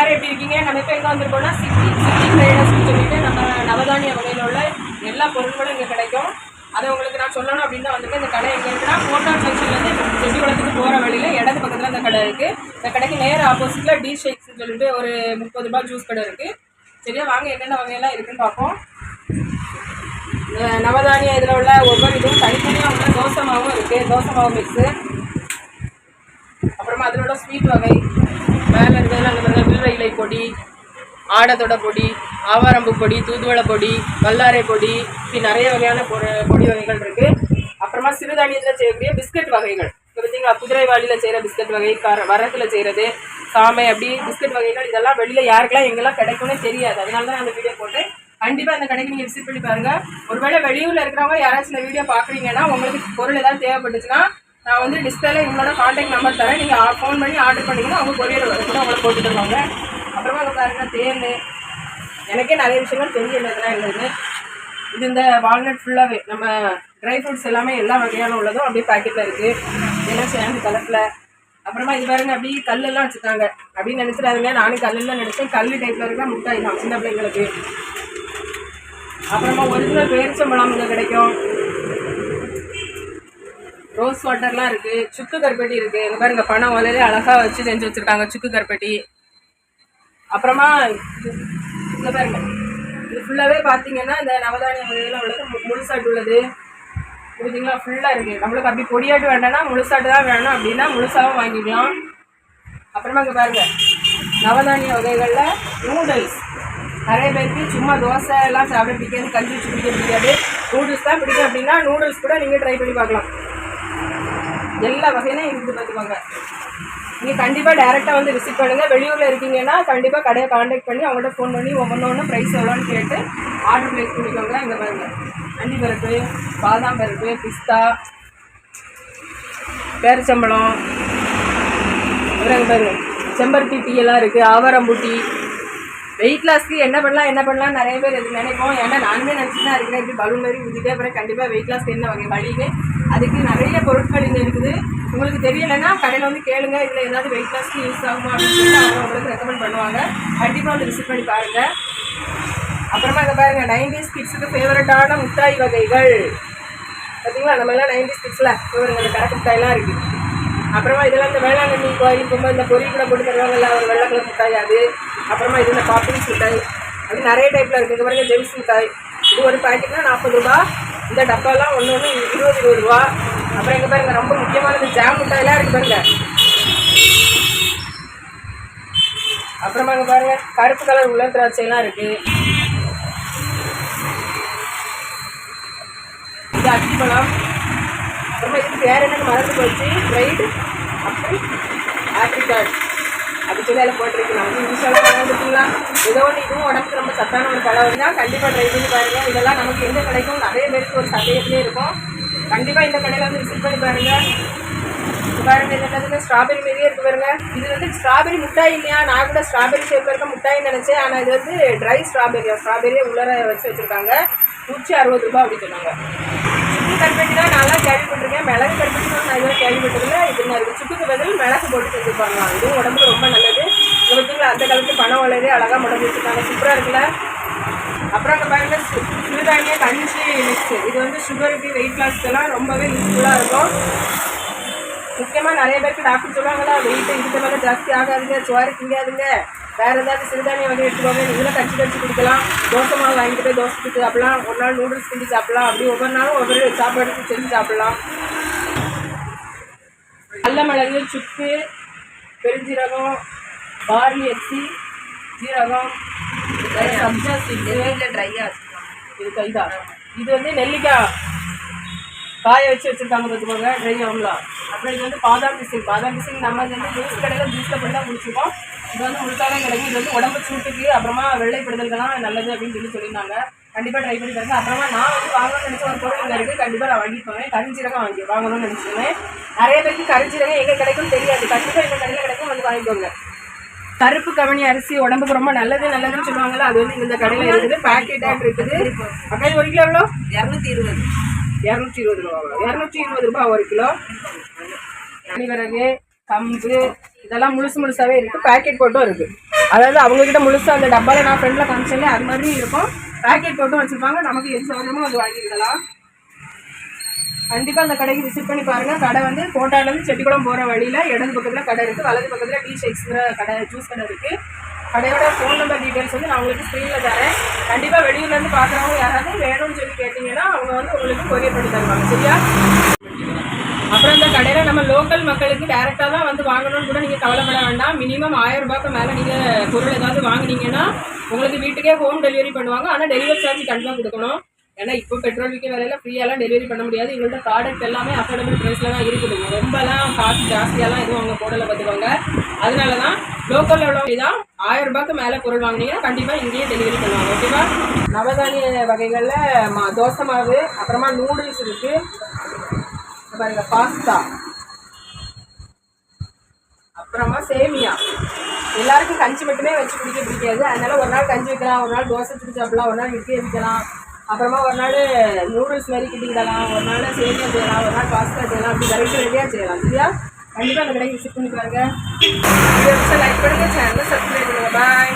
எல்லாரும் எப்படி இருக்கீங்க? நம்ம இப்போ எங்கே வந்திருக்கோம்னா சிட்டி சிட்டி ட்ரேடர்ஸ்னு சொல்லிட்டு நம்ம நவதானிய வகையில் உள்ள எல்லா பொருட்களும் இங்கே கிடைக்கும். அதை உங்களுக்கு நான் சொல்லணும் அப்படின்னு தான் இந்த கடை எங்கே இருக்குன்னா ஃபோட்டோ ஜங்ஷன்லேருந்து செட்டிக்குளத்துக்கு போகிற வழியில் இடது பக்கத்தில் இந்த கடை இருக்குது இந்த கடைக்கு நேர் ஆப்போசிட்டில் டி ஷேக்ஸ்னு சொல்லிட்டு ஒரு முப்பது ரூபாய் ஜூஸ் கடை இருக்குது சரியா? வாங்க என்னென்ன வகையெல்லாம் இருக்குன்னு பார்ப்போம். நவதானிய இதில் உள்ள ஒவ்வொரு இதுவும் தனித்தனியாக உள்ள தோசை மாவும் இருக்குது தோசை மாவு மிக்ஸு அப்புறமா அதில் உள்ள ஸ்வீட் வகை. மேலே இருக்கிறதுல அந்த மாதிரி வில்வ இலை பொடி ஆடத்தொடை பொடி ஆவாரம்பு பொடி தூதுவளை பொடி வல்லாரை பொடி இப்படி நிறைய வகையான பொரு பொடி வகைகள் இருக்குது அப்புறமா சிறுதானியத்தில் செய்யக்கூடிய பிஸ்கட் வகைகள். இப்போ பார்த்தீங்களா குதிரைவாளியில் செய்கிற பிஸ்கட் வகை கர வரத்தில் செய்கிறது சாமை அப்படி பிஸ்கட் வகைகள் இதெல்லாம் வெளியில் யாருக்கெல்லாம் எங்கெல்லாம் கிடைக்கும்னு தெரியாது. அதனால தான் நான் அந்த வீடியோ போட்டு கண்டிப்பாக அந்த கடைக்கு நீங்கள் விசிட் பண்ணி பாருங்கள் ஒருவேளை வெளியூரில் இருக்கிறவங்க யாராச்சும் இந்த வீடியோ பார்க்குறீங்கன்னா உங்களுக்கு பொருள் ஏதாவது தேவைப்பட்டுச்சுன்னா நான் வந்து டிஸ்பிளேல உங்களோட காண்டாக்ட் நம்பர் தரேன். நீங்கள் ஃபோன் பண்ணி ஆர்டர் பண்ணிங்கன்னா அவங்க கொரியர் கூட உங்களுக்கு போட்டுட்டு தருவாங்க. அப்புறமா அங்கே பாருங்க தேன். எனக்கே நிறைய விஷயங்கள் தெரியல இதெல்லாம் என்னது இது இந்த வால்நட் ஃபுல்லாகவே நம்ம ட்ரை ஃப்ரூட்ஸ் எல்லாமே எல்லா வகையான உள்ளதும் அப்படியே பாக்கெட்டில் இருக்குது இதெல்லாம் சேர்ந்து கலப்பில். அப்புறமா இது பாருங்க அப்படியே கல்லெல்லாம் வச்சுருக்காங்க. அப்படின்னு நினச்சிடாதுங்க. நானும் கல்லெல்லாம் நினச்சேன் கல் டைப்பில் இருக்கிற முட்டாய் தான் சின்ன பிள்ளைங்களுக்கு. அப்புறமா ஒரிஜினல் பேரிச்சம்பழம் இங்கே கிடைக்கும். ரோஸ் வாட்டர்லாம் இருக்குது சுக்கு கருப்பட்டி இருக்குது இங்க பாருங்க பணம் வலையில அழகாக வச்சு செஞ்சு வச்சுருக்காங்க சுக்கு கருப்பட்டி. அப்புறமா இது- பாருங்க. இது ஃபுல்லாகவே பார்த்தீங்கன்னா இந்த நவதானிய வகையில உள்ளது. முழுசாட்டு உள்ளது. புரியுதுங்களா ஃபுல்லாக இருக்குது நம்மளுக்கு அப்படி பொடியாட்டு வேண்டாம்னா முழுசாட்டு தான் வேணும். அப்படின்னா முழுசாகவும் வாங்கிக்கலாம். அப்புறமா இங்கே பாருங்கள் நவதானிய வகைகளில் நூடுல்ஸ் நிறைய பேருக்கு சும்மா தோசை எல்லாம் சாப்பிட பிடிக்காது கஞ்சி வச்சு பிடிக்க பிடிக்காது. நூடுல்ஸ் தான் பிடிக்கும். அப்படின்னா நூடுல்ஸ் கூட நீங்கள் ட்ரை பண்ணி பார்க்கலாம். எல்லா வகையிலும் இருக்குது பார்த்துக்கோங்க நீங்கள் கண்டிப்பாக டேரெக்டாக வந்து விசிட் பண்ணுங்கள் வெளியூரில் இருக்கீங்கன்னா கண்டிப்பாக கடையை காண்டாக்ட் பண்ணி அவங்கள்ட்ட ஃபோன் பண்ணி ஒவ்வொன்று ப்ரைஸ் எவ்வளோன்னு கேட்டு ஆர்டர் ப்ளேஸ் பண்ணிக்கோங்க. இங்கே பாருங்க. அண்டி பருப்பு பாதாம் பருப்பு பிஸ்தா பேரிச்சம்பழம் அப்புறம் இங்க பாருங்க. செம்பருத்தி டீ எல்லாம் இருக்குது ஆவாரம்பூட்டி வெயிட் லாஸ்க்கு என்ன பண்ணலாம் என்ன பண்ணலாம் நிறைய பேர் இது நினைப்போம். ஏன்னா நானுமே நினச்சி தான் இருக்கிறேன். இப்படி பலூன் மாதிரி ஊற்றிட்டே அப்புறம் கண்டிப்பாக வெயிட் லாஸ்க்கு என்ன வகை வழின்னு. அதுக்கு நிறைய பொருட்கள் இங்கே இருக்குது. உங்களுக்கு தெரியலைன்னா கடையில் வந்து கேளுங்க. இதில் ஏதாவது வெயிட் லாஸ்க்கு யூஸ் ஆகுமா அப்படின்னு சொல்லிட்டு அவங்க உங்களுக்கு ரெக்கமெண்ட் பண்ணுவாங்க. கண்டிப்பாக வந்து விசிட் பண்ணி பாருங்கள் அப்புறமா இதை பாருங்கள் நைன்டிஸ் கிட்ஸுக்கு ஃபேவரட்டான முட்டாய் வகைகள். பார்த்தீங்களா நம்ம நைன்டிஸ் கிட்ஸில் இவருங்க இந்த இருக்குது அப்புறமா இதெல்லாம் இந்த வேளாங்கண்ணி கோயில் போகும்போது இந்த பொரிய கூட போட்டு தருவாங்கல்ல ஒரு வெள்ளை கலர் மிட்டாய் அது. அப்புறமா இது இந்த பாப்பிள்ஸ் மிட்டாய். அது நிறைய டைப்பில் இருக்குது இது பாருங்க ஜெம்ஸ் மிட்டாய். இது ஒரு பாக்கெட்னா நாற்பது ரூபா. இந்த டப்பாலாம் ஒன்று ஒன்று இருபது இருபது ரூபா. அப்புறம் எங்கே பாருங்க ரொம்ப முக்கியமானது ஜாம் மிட்டாயெல்லாம் இருக்குது பாருங்க. அப்புறமா இங்கே பாருங்க கருப்பு கலர் உள்ள திராட்சைலாம் இருக்குது இது அத்திப்பழம் அப்புறமா இதுக்கு வேற மறந்து போச்சு. ஃப்ரைடு அப்புறம் ஆப்ரிகாட் அப்படி சொல்லி அதில் போட்டிருக்கு. நான் வந்து ஏதோ ஒன்று இதுவும் உடம்புக்கு ரொம்ப சத்தான ஒரு பழம் இருந்தால் கண்டிப்பாக ட்ரை பண்ணி பாருங்கள் இதெல்லாம் நமக்கு எங்கே கிடைக்கும் நிறைய பேருக்கு ஒரு சந்தேகத்திலே இருக்கும். கண்டிப்பாக இந்த கடையில் வந்து விசிட் பண்ணி பாருங்கள் பாருங்க இது என்னதுங்க ஸ்ட்ராபெரி மாரியே இருக்கு பாருங்க. இது வந்து ஸ்ட்ராபெரி முட்டாய் இல்லையா? நான் கூட ஸ்ட்ராபெரி ஷேப்ல இருக்க மிட்டாய்னு நினைச்சேன். ஆனால் இது வந்து ட்ரை ஸ்ட்ராபெரியா ஸ்ட்ராபெரியே உள்ளர வச்சு வச்சிருக்காங்க. நூற்றி அறுபது ரூபாய் அப்படி சொன்னாங்க. கருப்பட்டி தான் நல்லா கேள்விப்பட்டிருக்கேன் மிளகு கருப்பட்டி தான் நான் இதெல்லாம் கேள்விப்பட்டதில்ல இது நான் சுக்குக்கு பதில் மிளகு போட்டு செஞ்சுருப்பாங்க இதுவும் உடம்புக்கு ரொம்ப நல்லது. இது பார்த்தீங்களா அந்த காலத்து பணம் வளரே அழகாக முடங்கி வச்சுருக்காங்க. சூப்பராக இருக்குல்ல? அப்புறம் அங்கே பாருங்கள் சு- சிறுதானிய கஞ்சி மிக்ஸ் இது வந்து சுகருக்கு வெயிட் லாஸ்க்கெல்லாம் ரொம்பவே யூஸ்ஃபுல்லாக இருக்கும். முக்கியமாக நிறைய பேருக்கு டாக்டர் சொல்லுவாங்களா வெயிட்டு இதுக்கு மேலே ஜாஸ்தி ஆகாதுங்க சோறு திங்காதுங்க. வேறு ஏதாவது சிறுதானிய வகை எடுத்துக்கோங்க. இதில் கச்சி கச்சி கொடுக்கலாம். தோசை மாவு வாங்கிட்டு போய் தோசை சுட்டு சாப்பிடலாம். ஒரு நாள் நூடுல்ஸ் கிண்டி சாப்பிடலாம். அப்படி ஒவ்வொரு நாளும் ஒவ்வொரு சாப்பாடுக்கு செஞ்சு சாப்பிடலாம். கடல மிளகு சுக்கு பெருஞ்சீரகம் பார்லி அரிசி ஜீரகம் சப்ஜா சீட்டு ட்ரையாக இது கைதா இது வந்து நெல்லிக்காய். காய வச்சு வச்சிருக்காங்க பார்த்துக்கோங்க. ட்ரை ஆம்லா அப்புறம் இது வந்து பாதாம் பிசின் பாதாம் பிசின் நம்ம வந்து ஜூஸ் கடையில் ஜூஸில் பண்ணி தான் குடிச்சிருக்கோம். இது வந்து முழுக்காக கிடைக்கும். இது வந்து உடம்பு சூட்டுக்கு அப்புறமா வெள்ளைப்படுதல்கள்லாம் நல்லது அப்படின்னு சொல்லி சொல்லியிருந்தாங்க. கண்டிப்பாக ட்ரை பண்ணி பாருங்க. அப்புறமா நான் வந்து வாங்கணும்னு நினச்ச ஒரு பொருள் இங்கே இருக்குது கண்டிப்பாக நான் வாங்கிப்பேன். கரிஞ்சீரகம் வாங்கி வாங்கணும்னு நினச்சிருவேன் நிறைய பேருக்கு கரிஞ்சீரகம் எங்கே கிடைக்கும் தெரியாது. கண்டிப்பாக எங்கள் கடையில் கிடைக்கும். வந்து வாங்கிக்கோங்க. கருப்பு கவனி அரிசி உடம்புக்கு ரொம்ப நல்லது நல்லதுன்னு சொல்லுவாங்கல்ல அது வந்து இந்த கடையில் இருக்குது. பேக்கெட்டாக இருக்குது. அக்கா ஒரு கிலோ எவ்வளோ? இரநூத்தி இருபது. இரநூத்தி இருபது ரூபா இரநூத்தி இருபது ரூபா ஒரு கிலோ. அணிவரகு கம்பு இதெல்லாம் முழுசு முழுசாவே இருக்கு. பாக்கெட் போட்டும் இருக்கு. அதாவது அவங்கக்கிட்ட முழுசாக அந்த டப்பாவில் நான் ஃப்ரெண்டில் காமிச்சேன் அது மாதிரி இருக்கும். பேக்கெட் போட்டும் வச்சுருப்பாங்க. நமக்கு எது சௌகரியமோ அது வாங்கிக்கலாம் கண்டிப்பாக அந்த கடைக்கு விசிட் பண்ணி பாருங்கள் கடை வந்து கோட்டாலேருந்து செட்டிக்குளம் போகிற வழியில் இடது பக்கத்தில் கடை இருக்குது வலது பக்கத்தில் டீ ஷேக்ஸுங்கிற கடை ஜூஸ் கடை இருக்குது கடையோட ஃபோன் நம்பர் டீட்டெயில்ஸ் வந்து நான் உங்களுக்கு ஸ்க்ரீனில் தரேன். கண்டிப்பாக வெளியூர்லேருந்து பார்க்குறவங்க யாராவது வேணும்னு சொல்லி கேட்டிங்கன்னா அவங்க வந்து உங்களுக்கு கொரியர் பண்ணி தருவாங்க. சரியா? அப்புறம் இந்த கடையில் நம்ம லோக்கல் மக்களுக்கு டேரெக்டாக தான் வந்து வாங்கணும்னு கூட நீங்கள் கவலைப்பட வேண்டாம். மினிமம் ஆயிரம் ரூபாய்க்கு மேலே நீங்கள் பொருள் ஏதாவது வாங்குனீங்கன்னா உங்களுக்கு வீட்டுக்கே ஹோம் டெலிவரி பண்ணுவாங்க. ஆனால் டெலிவரி சார்ஜ் கண்டிப்பாக கொடுக்கணும். ஏன்னா இப்போ பெட்ரோல் விற்க விலையில ஃப்ரீயாலாம் டெலிவரி பண்ண முடியாது. எங்கள்கிட்ட ப்ராடக்ட் எல்லாமே அஃபோர்டபுள் ப்ரைஸில் தான் இருக்குதுங்க ரொம்பலாம் காசு ஜாஸ்தியாலாம் எதுவும் அவங்க போடலை பார்த்துக்கோங்க. அதனால தான் லோக்கலில் உள்ளவங்க தான் ஆயிரம் ரூபாய்க்கு மேலே பொருள் வாங்குனீங்கன்னா கண்டிப்பாக இங்கேயே டெலிவரி பண்ணுவாங்க ஓகேவா நவதானிய வகைகளில் மா தோசை மாவு அப்புறமா நூடுல்ஸ் இருக்குது பாருங்க பாஸ்தா அப்புறமா சேமியா. எல்லாருக்கும் கஞ்சி மட்டுமே வச்சு குடிக்க பிடிக்காது. அதனால ஒரு நாள் கஞ்சி வைக்கலாம் ஒரு நாள் தோசை சுட்டு சாப்பிடலாம் ஒரு நாள் இட்லி வைக்கலாம் அப்புறமா ஒரு நாள் நூடுல்ஸ் மாதிரி கிட்டிக்கிடலாம் ஒரு நாள் சேமியா செய்யலாம். ஒரு நாள் பாஸ்தா செய்யலாம். அப்படி வெரைட்டி வெரைட்டியாக செய்யலாம். சரியா? கண்டிப்பாக அந்த கடைக்கு விசிட் பண்ணி பாருங்க லைக் பண்ணுங்க சேனலை சப்ஸ்கிரைப் பண்ணுங்க. பாய்